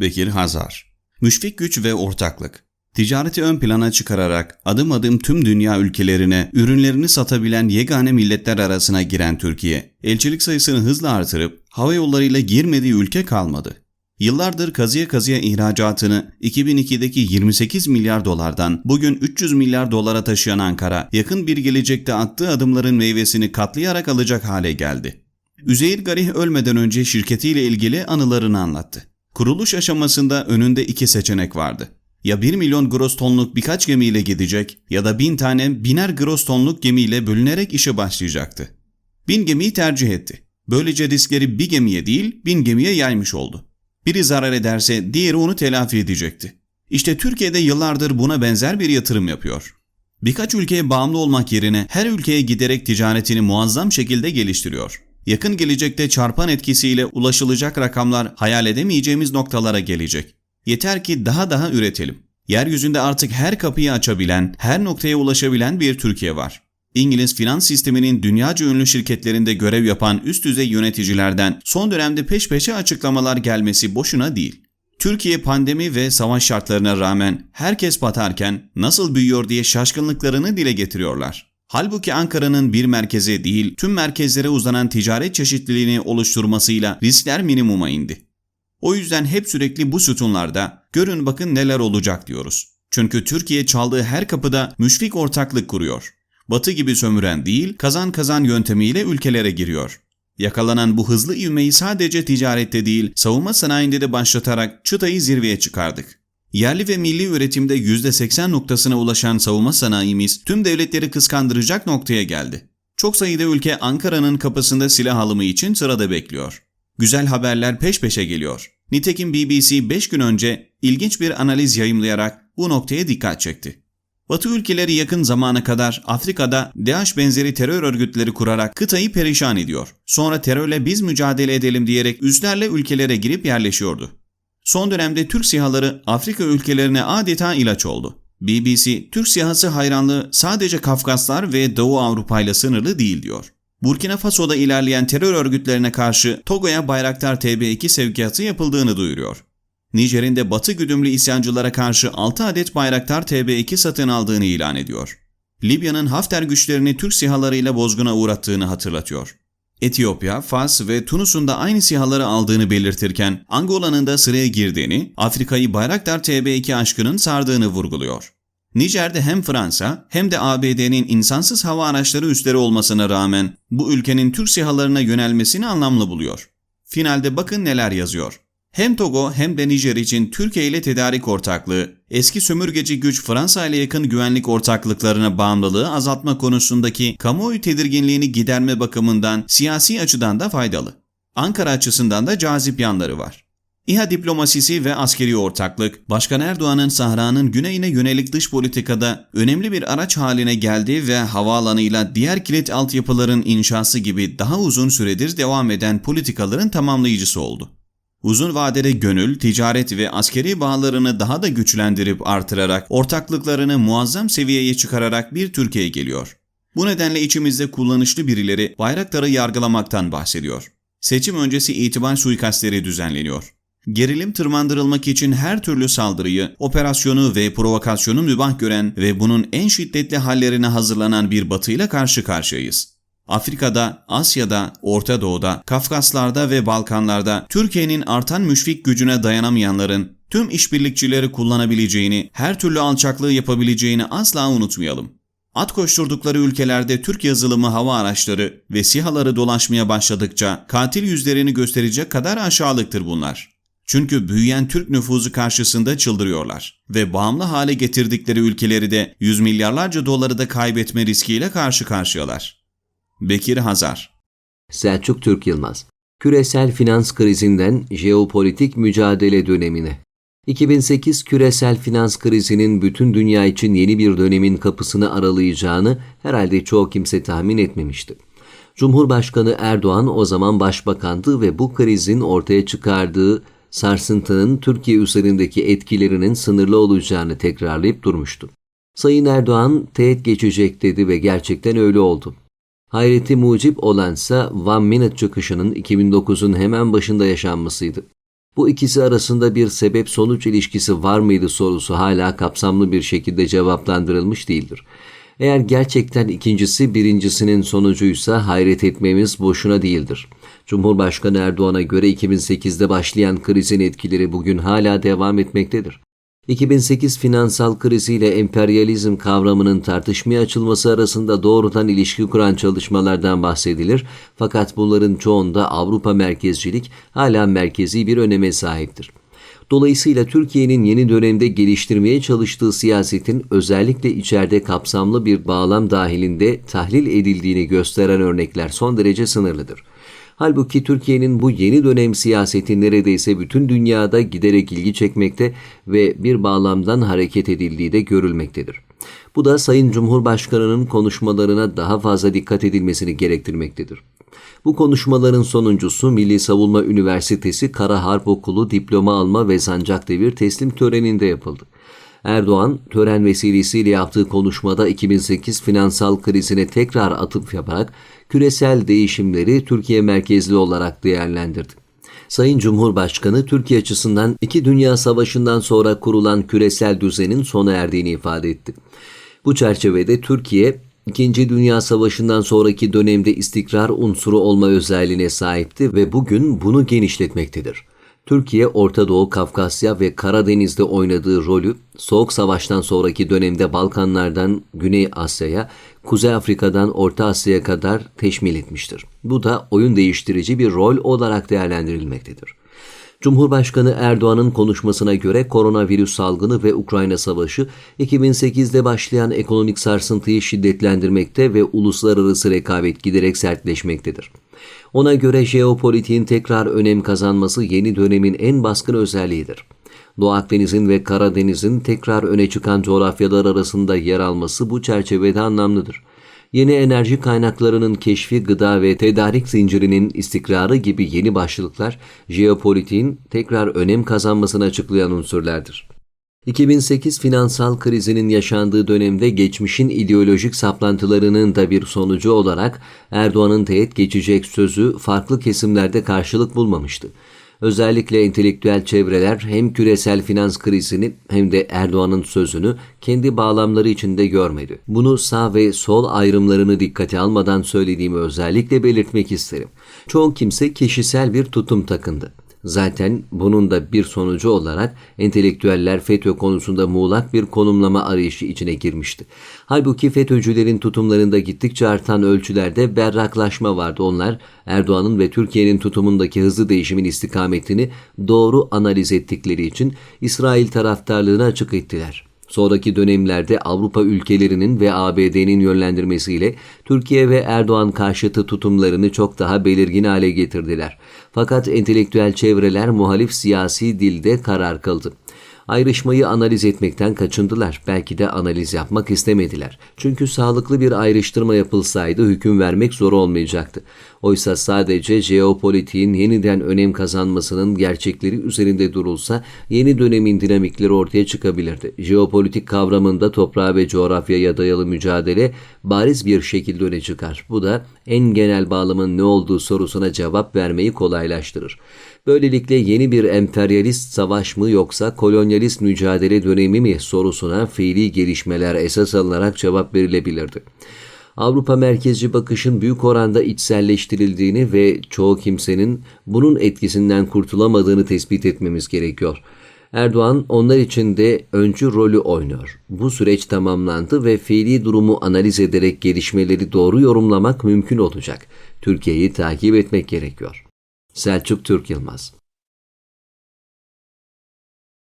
Bekir Hazar Müşfik güç ve ortaklık Ticareti ön plana çıkararak adım adım tüm dünya ülkelerine ürünlerini satabilen yegane milletler arasına giren Türkiye, elçilik sayısını hızla artırıp hava yollarıyla girmediği ülke kalmadı. Yıllardır kazıya kazıya ihracatını 2002'deki 28 milyar dolardan bugün 300 milyar dolara taşıyan Ankara, yakın bir gelecekte attığı adımların meyvesini katlayarak alacak hale geldi. Üzeyir Garih ölmeden önce şirketiyle ilgili anılarını anlattı. Kuruluş aşamasında önünde iki seçenek vardı. Ya 1 milyon gross tonluk birkaç gemiyle gidecek ya da 1000 tane biner gross tonluk gemiyle bölünerek işe başlayacaktı. Bin gemiyi tercih etti. Böylece riskleri bir gemiye değil bin gemiye yaymış oldu. Biri zarar ederse diğeri onu telafi edecekti. İşte Türkiye'de yıllardır buna benzer bir yatırım yapıyor. Birkaç ülkeye bağımlı olmak yerine her ülkeye giderek ticaretini muazzam şekilde geliştiriyor. Yakın gelecekte çarpan etkisiyle ulaşılacak rakamlar hayal edemeyeceğimiz noktalara gelecek. Yeter ki daha daha üretelim. Yeryüzünde artık her kapıyı açabilen, her noktaya ulaşabilen bir Türkiye var. İngiliz finans sisteminin dünyaca ünlü şirketlerinde görev yapan üst düzey yöneticilerden son dönemde peş peşe açıklamalar gelmesi boşuna değil. Türkiye pandemi ve savaş şartlarına rağmen herkes batarken nasıl büyüyor diye şaşkınlıklarını dile getiriyorlar. Halbuki Ankara'nın bir merkeze değil tüm merkezlere uzanan ticaret çeşitliliğini oluşturmasıyla riskler minimuma indi. O yüzden hep sürekli bu sütunlarda görün bakın neler olacak diyoruz. Çünkü Türkiye çaldığı her kapıda müşfik ortaklık kuruyor. Batı gibi sömüren değil, kazan kazan yöntemiyle ülkelere giriyor. Yakalanan bu hızlı ivmeyi sadece ticarette değil, savunma sanayinde de başlatarak çıtayı zirveye çıkardık. Yerli ve milli üretimde %80 noktasına ulaşan savunma sanayimiz tüm devletleri kıskandıracak noktaya geldi. Çok sayıda ülke Ankara'nın kapısında silah alımı için sırada bekliyor. Güzel haberler peş peşe geliyor. Nitekim BBC 5 gün önce ilginç bir analiz yayımlayarak bu noktaya dikkat çekti. Batı ülkeleri yakın zamana kadar Afrika'da DAEŞ benzeri terör örgütleri kurarak kıtayı perişan ediyor. Sonra terörle biz mücadele edelim diyerek üslerle ülkelere girip yerleşiyordu. Son dönemde Türk sihaları Afrika ülkelerine adeta ilaç oldu. BBC, Türk sihası hayranlığı sadece Kafkaslar ve Doğu Avrupa ile sınırlı değil diyor. Burkina Faso'da ilerleyen terör örgütlerine karşı Togo'ya Bayraktar TB2 sevkiyatı yapıldığını duyuruyor. Nijer'in de Batı güdümlü isyancılara karşı 6 adet Bayraktar TB2 satın aldığını ilan ediyor. Libya'nın Hafter güçlerini Türk sihalarıyla bozguna uğrattığını hatırlatıyor. Etiyopya, Fas ve Tunus'un da aynı sihaları aldığını belirtirken Angola'nın da sıraya girdiğini, Afrika'yı Bayraktar TB2 aşkının sardığını vurguluyor. Nijer'de hem Fransa hem de ABD'nin insansız hava araçları üsleri olmasına rağmen bu ülkenin Türk sihalarına yönelmesini anlamlı buluyor. Finalde bakın neler yazıyor. Hem Togo hem de Nijer için Türkiye ile tedarik ortaklığı, eski sömürgeci güç Fransa ile yakın güvenlik ortaklıklarına bağımlılığı azaltma konusundaki kamuoyu tedirginliğini giderme bakımından siyasi açıdan da faydalı. Ankara açısından da cazip yanları var. İHA diplomasisi ve askeri ortaklık, Başkan Erdoğan'ın Sahra'nın güneyine yönelik dış politikada önemli bir araç haline geldi ve havaalanıyla diğer kilit altyapıların inşası gibi daha uzun süredir devam eden politikaların tamamlayıcısı oldu. Uzun vadede gönül, ticaret ve askeri bağlarını daha da güçlendirip artırarak ortaklıklarını muazzam seviyeye çıkararak bir Türkiye geliyor. Bu nedenle içimizde kullanışlı birileri Bayraktar'ı yargılamaktan bahsediyor. Seçim öncesi itibar suikastleri düzenleniyor. Gerilim tırmandırılmak için her türlü saldırıyı, operasyonu ve provokasyonu mübah gören ve bunun en şiddetli hallerine hazırlanan bir batıyla karşı karşıyayız. Afrika'da, Asya'da, Orta Doğu'da, Kafkaslar'da ve Balkanlar'da Türkiye'nin artan müşfik gücüne dayanamayanların tüm işbirlikçileri kullanabileceğini, her türlü alçaklığı yapabileceğini asla unutmayalım. At koşturdukları ülkelerde Türk yazılımı hava araçları ve sihaları dolaşmaya başladıkça katil yüzlerini gösterecek kadar aşağılıktır bunlar. Çünkü büyüyen Türk nüfuzu karşısında çıldırıyorlar ve bağımlı hale getirdikleri ülkeleri de yüz milyarlarca doları da kaybetme riskiyle karşı karşıyalar. Bekir Hazar Selçuk Türk Yılmaz Küresel finans krizinden jeopolitik mücadele dönemine 2008 küresel finans krizinin bütün dünya için yeni bir dönemin kapısını aralayacağını herhalde çoğu kimse tahmin etmemişti. Cumhurbaşkanı Erdoğan o zaman başbakandı ve bu krizin ortaya çıkardığı sarsıntının Türkiye üzerindeki etkilerinin sınırlı olacağını tekrarlayıp durmuştu. Sayın Erdoğan teğet geçecek dedi ve gerçekten öyle oldu. Hayreti mucip olansa One Minute çıkışının 2009'un hemen başında yaşanmasıydı. Bu ikisi arasında bir sebep sonuç ilişkisi var mıydı sorusu hala kapsamlı bir şekilde cevaplandırılmış değildir. Eğer gerçekten ikincisi birincisinin sonucuysa hayret etmemiz boşuna değildir. Cumhurbaşkanı Erdoğan'a göre 2008'de başlayan krizin etkileri bugün hala devam etmektedir. 2008 finansal kriziyle emperyalizm kavramının tartışmaya açılması arasında doğrudan ilişki kuran çalışmalardan bahsedilir fakat bunların çoğunda Avrupa merkezcilik hala merkezi bir öneme sahiptir. Dolayısıyla Türkiye'nin yeni dönemde geliştirmeye çalıştığı siyasetin özellikle içeride kapsamlı bir bağlam dahilinde tahlil edildiğini gösteren örnekler son derece sınırlıdır. Halbuki Türkiye'nin bu yeni dönem siyaseti neredeyse bütün dünyada giderek ilgi çekmekte ve bir bağlamdan hareket edildiği de görülmektedir. Bu da Sayın Cumhurbaşkanı'nın konuşmalarına daha fazla dikkat edilmesini gerektirmektedir. Bu konuşmaların sonuncusu Milli Savunma Üniversitesi Kara Harp Okulu diploma alma ve sancak devir teslim töreninde yapıldı. Erdoğan tören vesilesiyle yaptığı konuşmada 2008 finansal krizine tekrar atıf yaparak küresel değişimleri Türkiye merkezli olarak değerlendirdi. Sayın Cumhurbaşkanı Türkiye açısından iki dünya savaşından sonra kurulan küresel düzenin sona erdiğini ifade etti. Bu çerçevede Türkiye İkinci Dünya Savaşı'ndan sonraki dönemde istikrar unsuru olma özelliğine sahipti ve bugün bunu genişletmektedir. Türkiye, Orta Doğu, Kafkasya ve Karadeniz'de oynadığı rolü Soğuk Savaş'tan sonraki dönemde Balkanlardan Güney Asya'ya, Kuzey Afrika'dan Orta Asya'ya kadar teşmil etmiştir. Bu da oyun değiştirici bir rol olarak değerlendirilmektedir. Cumhurbaşkanı Erdoğan'ın konuşmasına göre koronavirüs salgını ve Ukrayna savaşı 2008'de başlayan ekonomik sarsıntıyı şiddetlendirmekte ve uluslararası rekabet giderek sertleşmektedir. Ona göre jeopolitiğin tekrar önem kazanması yeni dönemin en baskın özelliğidir. Doğu Akdeniz'in ve Karadeniz'in tekrar öne çıkan coğrafyalar arasında yer alması bu çerçevede anlamlıdır. Yeni enerji kaynaklarının keşfi, gıda ve tedarik zincirinin istikrarı gibi yeni başlıklar jeopolitiğin tekrar önem kazanmasını açıklayan unsurlardır. 2008 finansal krizinin yaşandığı dönemde geçmişin ideolojik saplantılarının da bir sonucu olarak Erdoğan'ın teğet geçecek sözü farklı kesimlerde karşılık bulmamıştı. Özellikle entelektüel çevreler hem küresel finans krizini hem de Erdoğan'ın sözünü kendi bağlamları içinde görmedi. Bunu sağ ve sol ayrımlarını dikkate almadan söylediğimi özellikle belirtmek isterim. Çoğu kimse kişisel bir tutum takındı. Zaten bunun da bir sonucu olarak entelektüeller FETÖ konusunda muğlak bir konumlama arayışı içine girmişti. Halbuki FETÖ'cülerin tutumlarında gittikçe artan ölçülerde berraklaşma vardı. Onlar Erdoğan'ın ve Türkiye'nin tutumundaki hızlı değişimin istikametini doğru analiz ettikleri için İsrail taraftarlığını açık ettiler. Sonraki dönemlerde Avrupa ülkelerinin ve ABD'nin yönlendirmesiyle Türkiye ve Erdoğan karşıtı tutumlarını çok daha belirgin hale getirdiler. Fakat entelektüel çevreler muhalif siyasi dilde karar kıldı. Ayrışmayı analiz etmekten kaçındılar. Belki de analiz yapmak istemediler. Çünkü sağlıklı bir ayrıştırma yapılsaydı hüküm vermek zor olmayacaktı. Oysa sadece jeopolitiğin yeniden önem kazanmasının gerçekleri üzerinde durulsa yeni dönemin dinamikleri ortaya çıkabilirdi. Jeopolitik kavramında toprağa ve coğrafyaya dayalı mücadele bariz bir şekilde öne çıkar. Bu da en genel bağlamın ne olduğu sorusuna cevap vermeyi kolaylaştırır. Böylelikle yeni bir emperyalist savaş mı yoksa kolonyalist mücadele dönemi mi sorusuna fiili gelişmeler esas alınarak cevap verilebilirdi. Avrupa merkezci bakışın büyük oranda içselleştirildiğini ve çoğu kimsenin bunun etkisinden kurtulamadığını tespit etmemiz gerekiyor. Erdoğan onlar için de öncü rolü oynuyor. Bu süreç tamamlandı ve fiili durumu analiz ederek gelişmeleri doğru yorumlamak mümkün olacak. Türkiye'yi takip etmek gerekiyor. Selçuk Türk Yılmaz